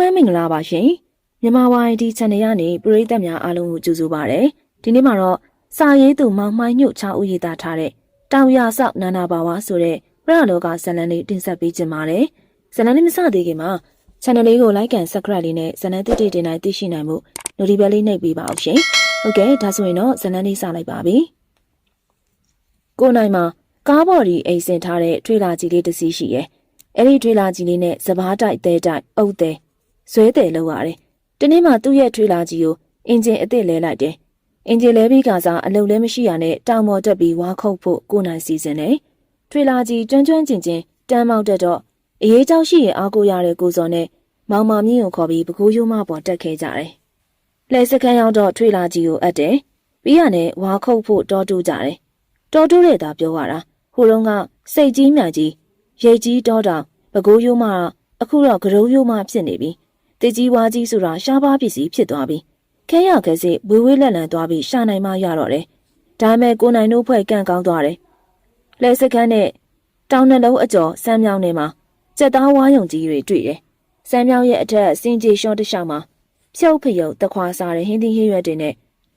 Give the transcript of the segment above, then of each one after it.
လုံးဝမင်္ဂလာပါရှင်မြန်မာဝိုင်းဒီ channel ကနေပရိသတ်များအားလုံးကိုကြိုဆိုပါရစေဒီနေ့မှာတော့စာရေးသူမောင်မိုင်းညွတ်ချဦးရေးသားထားတဲ့တောင်ရဆောက်နာနာပါဝါဆိုတဲ့ပရလောကဇာတ်လမ်းလေးတင်ဆက်ပေးခြင်းပါတယ်ဇာတ်လမ်းလေးမစသေးခင်မှာ channel လေးကို like and subscribe လေးနဲ့ဇာတ်လမ်းတစ်တိတင်တိုင်းသိရှိနိုင်မှု notification လေးနှိပ်ပေးပါအောင်ရှင်ဟုတ်ကဲ့ဒါဆိုရင်တော့ဇာတ်လမ်းလေးစလိုက်ပါပြီကိုနိုင်မှာကားဘော်ဒီအိမ်စင်ထားတဲ့ထွေလာကြီးလေးတစ်စီးရှိရဲ့အဲ့ဒီထွေလာကြီးလေးနဲ့စပားတိုက်တဲတိုက်အုပ်တဲ ဇွဲတယ်လောက်ရတယ်။ဒီနေ့မှသူ့ရဲ့ထွေလာကြီးကိုအင်ဂျင်အစ်စ်လဲလိုက်တယ်။အင်ဂျင်လဲပြီးကစားအလုပ်လဲမရှိရနဲ့တောင်ပေါ်တက်ပြီးဝါခုတ်ဖို့ကိုနိုင်စီစဉ်တယ်။ထွေလာကြီးကျွမ်းကျွမ်းကျင်ကျင်တန်းမောက်တက်တော့အရေးကြောက်ရှိရင်အားကိုရတဲ့ကိုစော်နဲ့မောင်မာမြင့်ကိုခေါ်ပြီးပကူးရိုးမပေါ်တက်ခဲ့ကြတယ်။လဲစခန်းရောက်တော့ထွေလာကြီးကိုအပ်တယ်။ပြီးရနဲ့ဝါခုတ်ဖို့တောတူးကြတယ်။တောတူးတဲ့သာပြောရတာဟိုတုန်းကစိတ်ကြီးမြကြီးရိတ်ကြီးတောတောင်ပကူးရိုးမအခုတော့ကရုံးရိုးမဖြစ်နေပြီ။ တကြီးဝါကြီးဆိုတာရှားပါးပစ္စည်းဖြစ်သွားပြီခဲရခဲစစ်ဝေဝေးလက်လန်သွားပြီးရှာနိုင်မှရတော့တယ်ဒါပေမဲ့ကိုနိုင်တို့ဖွဲ့ကန့်ကောင်းသွားတယ်လဲစခန်းနဲ့တောင်နှလုံးအကျော်စမ်းမြောင်းထဲမှာစက်သားဝါးယုံကြီးတွေတွေ့တယ်စမ်းမြောင်းရဲ့အထက်စင်ကြီးရှော့တလျှောက်မှာဖြုတ်ဖယုတ်တခွာစားတဲ့ဟင်းသီးဟင်းရွက်တွေနဲ့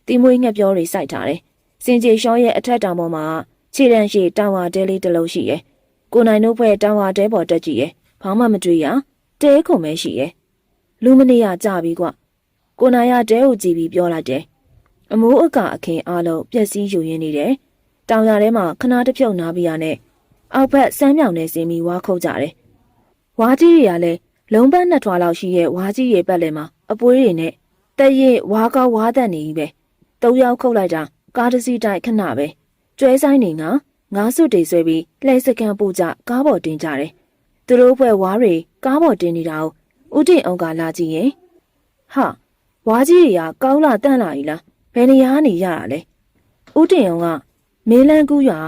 တီမွေးငှက်ပြောတွေစိုက်ထားတယ်စင်ကြီးရှော့ရဲ့အထက်တောင်ပေါ်မှာခြေတန်းရှိတောင်ဝါတဲလေးတစ်လုံးရှိရဲ့ကိုနိုင်တို့ဖွဲ့တောင်ဝါတဲပေါ်တက်ကြည့်ရဲ့ဘာမှမတွေ့ရတဲခုံပဲရှိရဲ့ လူမနေရကြပြီကွကိုနာရတဲကိုကြည့်ပြီးပြောလိုက်တယ်အမိုးအကာအခင်းအားလုံးပျက်စီးယူရင်းနေတယ်တောင်ရထဲမှာခနာတစ်ဖြုတ်နားပြီးရနဲ့အောက်ဘက်စမ်းမြောင်နဲ့စင်းပြီးဝါခုတ်ကြတယ်ဝါကြီးတွေကလည်းလုံးပန်းနှစ်ထွာလောက်ရှိရဲ့ဝါကြီးရဲ့ပတ်လည်မှာအပွေးတွေနဲ့တက်ရင်ဝါကောက်ဝါတက်နေပြီပဲသုံးယောက်ခုတ်လိုက်တာကားတစ်စီးတိုက်ခဏပဲကျွဲဆိုင်နေငါငါးစွတ်တွေဆွဲပြီးလှဲစကန်ပူကြကားပေါ်တင်ကြတယ်သူတို့ဘွဲဝါးတွေကားပေါ်တင်နေတာကို ဦးတင်အောင်ကလာကြည့်ရင်ဟာဝါကြီးတွေကကောင်းလာတန့်လာပြီလားဘယ်နေရာနေရတာလဲဦးတင်အောင်ကမေးလန်းကူးရွာ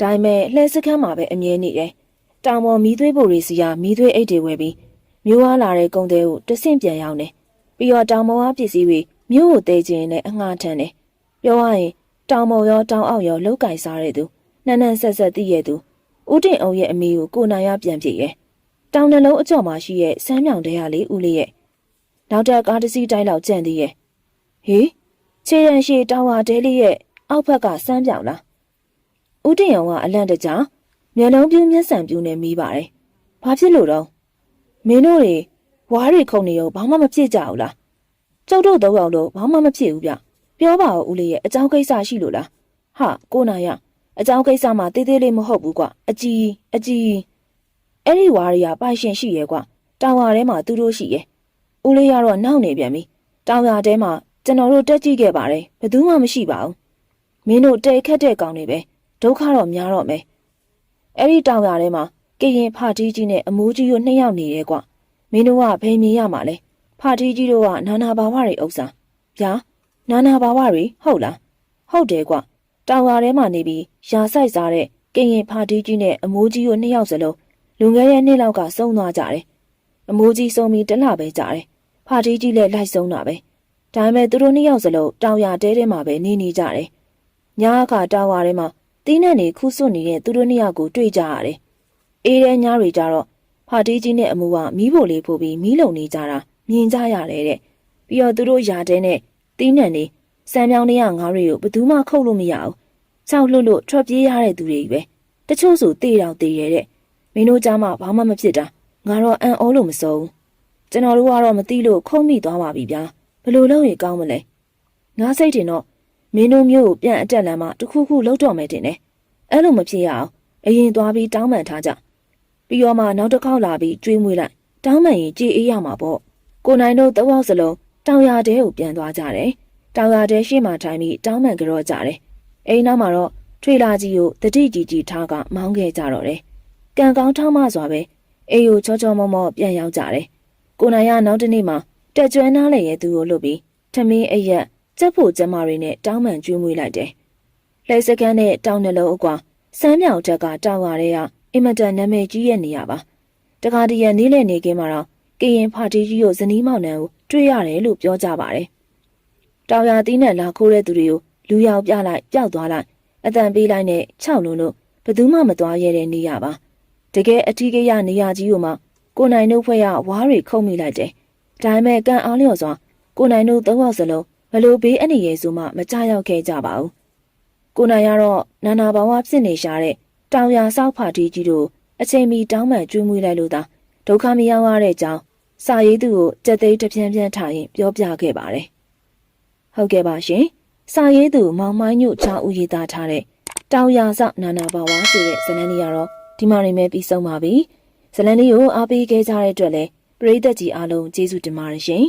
ဒါပေမဲ့လှဲစခန်းမှာပဲအမြဲနေတယ်တောင်ပေါ်မီးသွေးဖို့တွေစီကမီးသွေးအိတ်တွေဝယ်ပြီးမျိုးဝါလာတဲ့ကုန်းသေးကိုတဆင့်ပြန်ရောက်နေပြီးတော့တောင်ပေါ်ကပစ္စည်းတွေမျိုးကိုတဲခြင်းနဲ့အငှားထမ်းတယ်ပြောရရင်တောင်ပေါ်ရောတောင်အောက်ရောလောက်ကင်စားတဲ့သူနှမ်းနှမ်းဆက်ဆက်သိရဲ့သူဦးတင်အောင်ရဲ့အမေကိုကိုနိုင်ရပြန်ဖြစ်ရဲ့ တောင်နှလုံးအကျော်မှာရှိရဲ့စမ်းမြောင်တဲရလေးဦးလေးရဲ့နောက်တက်ကားတစ်စီးတိုင်းလောက်ကြံ့သေးရဲ့ဟေးခြေရန်ရှိတောင်ဝါတဲလေးရဲ့အောက်ဘက်ကစမ်းပြောင်လားဦးတင်အောင်ကအလန့်တကြားမျက်လုံးပြင်းမျက်စံပြူနဲ့မိပါတယ်ဘာဖြစ်လို့တော့မင်းတို့တွေဝါးတွေခုန်နေရောဘာမှမဖြစ်ကြဘူးလားကျုပ်တို့တော့အောင်လို့ဘာမှမဖြစ်ဘူးဗျပြောပါဦးဦးလေးရဲ့အကြောင်းကိစ္စရှိလို့လားဟာကိုနာရအကြောင်းကိစ္စမှာတေးသေးလေးမဟုတ်ဘူးကွအကြီးအကြီး အဲ့ဒီဝါရီယာပိုင်ရှင်ရှိရဲ့ကွတောင်ဝါထဲမှာသူတို့ရှိရဲ့ဦးလေးကတော့နောက်နေပြန်ပြီတောင်ဝါထဲမှာကျွန်တော်တို့တက်ကြည့်ခဲ့ပါတယ်ဘယ်သူမှမရှိပါဘူးမင်းတို့တဲခက်တဲ့ကောင်တွေပဲဒုက္ခတော့များတော့မယ်အဲ့ဒီတောင်ဝါထဲမှာကရင်ဖာတီးကြီးနဲ့အမိုးကြီးတို့နှစ်ယောက်နေရဲကွမင်းတို့ကဘယ်မြင်ရမှာလဲဖာတီးကြီးတို့ကနာနာဘာဝတွေဥစ္စာဗျာနာနာဘာဝတွေဟုတ်လားဟုတ်တယ်ကွတောင်ဝါထဲမှာနေပြီးရာဆိုင်စားတဲ့ကရင်ဖာတီးကြီးနဲ့အမိုးကြီးတို့နှစ်ယောက်စလုံး လွန်ခဲ့တဲ့နှစ်လောက်ကဆုံးသွားကြတယ်။အမိုးကြီးဆုံးပြီးတလပဲကြတယ်။ဖာတီးကြီးလည်းလိုက်ဆုံးတာပဲ။ဒါပေမဲ့သူတို့နှစ်ယောက်စလုံးတောင်ရတဲထဲမှာပဲနေနေကြတယ်။ညအခါတောင်ဝါထဲမှာတင်းနဲ့နေခူးစွတ်နေတဲ့သူတို့နှစ်ယောက်ကိုတွေ့ကြရတယ်။အေးတဲ့ညတွေကြတော့ဖာတီးကြီးနဲ့အမိုးကမီးဖို့လေးဖို့ပြီးမီးလုံနေကြတာမြင်ကြရတယ်တဲ့။ပြီးတော့သူတို့ယာတဲနဲ့တင်းနဲ့နေစံပြောင်းတွေကငါးတွေကိုဘယ်သူမှခုတ်လို့မရဘူး။ချောက်လွတ်လို့ထွက်ပြေးရတဲ့သူတွေပဲ။တချို့ဆိုတေးတောင်တေးရတဲ့ မင်းတို့ကြားမှာဘာမှမဖြစ်တာငါတော့အံ့ဩလို့မစိုးကျွန်တော်တို့ကတော့မသိလို့ခုံမိသွားပါပြီဗျာဘလို့လုပ်ရင်ကောင်းမလဲငါစိတ်တင်တော့မင်းတို့မျိုးကိုပြန်အတက်လမ်းမှာတခုခုလှုပ်တော့မယ်တင်တယ်အဲ့လိုမဖြစ်ရအောင်အရင်သွားပြီးတောင်းပန်ထားကြပြီးတော့မှနောက်တစ်ခေါက်လာပြီးကျွေးမွေးလိုက်တောင်းပန်ရင်ကြည်အေးရမှာပေါ့ကိုနိုင်တို့သုံးယောက်စလုံးတောင်ရတဲကိုပြန်သွားကြတယ်တောင်ရတဲရှေ့မှာထိုင်ပြီးတောင်းပန်ကြော့ကြတယ်အိမ်နောက်မှာတော့ထွေလာကြီးကိုတတိကြီးကြီးထားကမောင်းခဲ့ကြတော့တယ် ကံကောင်းထောက်မစွာပဲအေယိုချောချောမောမောပြန်ရောက်ကြတယ်။ကိုနိုင်ရနောက်တနေ့မှာတက်ကျွမ်းနားလေရဲ့သူကိုလွတ်ပြီးထမင်းအရက်ကြက်ဖို့ကျမတွေနဲ့တောင်းပန်ကျွေးမွေးလိုက်တယ်။လက်စကန်နဲ့တောင်းနှလုံးအကွာစမ်းမြောင်ချက်ကတောင်းရတဲ့ကအင်မတန်နာမည်ကြီးရဲ့နေရာပါ။တကားတရနေလေနေကင်းမှာတော့ကရင်ဖာတီကြီးကိုဇနီးမောင်နှံကိုတွေ့ရတယ်လို့ပြောကြပါတယ်။တောင်ရသီးနဲ့လာခိုးတဲ့သူတွေကိုလူရောက်ပြလိုက်ပျောက်သွားလိုက်အတန်ပေးလိုက်နဲ့ခြောက်လုံးလို့ဘယ်သူမှမသွားရတဲ့နေရပါ။ တကယ်အထီးကရနေရကြီးကိုမှကိုနိုင်တို့ဖွဲ့ရဝါးတွေခုံမိလိုက်တယ်။ဒါပေမဲ့ကံအားလျော်စွာကိုနိုင်တို့သုံးယောက်စလုံးဘလို့ဘေးအနေရဆိုမှမကြရောက်ခဲ့ကြပါဘူးကိုနိုင်ကတော့နာနာဘာဝဖြစ်နေရှာတဲ့တောင်ရဆောက်ဖာတီကြီးတို့အချိန်မီတောင်းပန်ကျွေးမွေးလိုက်လို့သာဒုက္ခမရောက်ရတဲ့အကြောင်းစာရေးသူကိုကြက်သိမ်းတစ်ပြန်းပြန်းထားရင်ပြောပြခဲ့ပါတယ်ဟုတ်ကဲ့ပါရှင်စာရေးသူမောင်မိုင်းညို့ချောင်းဦးရေးသားထားတဲ့တောင်ရဆောက်နာနာဘာဝဆိုတဲ့ဇာတ်လမ်းလေးကတော့ ဒီမှာနေမဲ့ပြီးဆုံးပါပြီဇာတ်လမ်းလေးကိုအားပေးခဲ့ကြတဲ့အတွက်လည်းပရိသတ်ကြီးအားလုံးကျေးဇူးတင်ပါတယ်ရှင်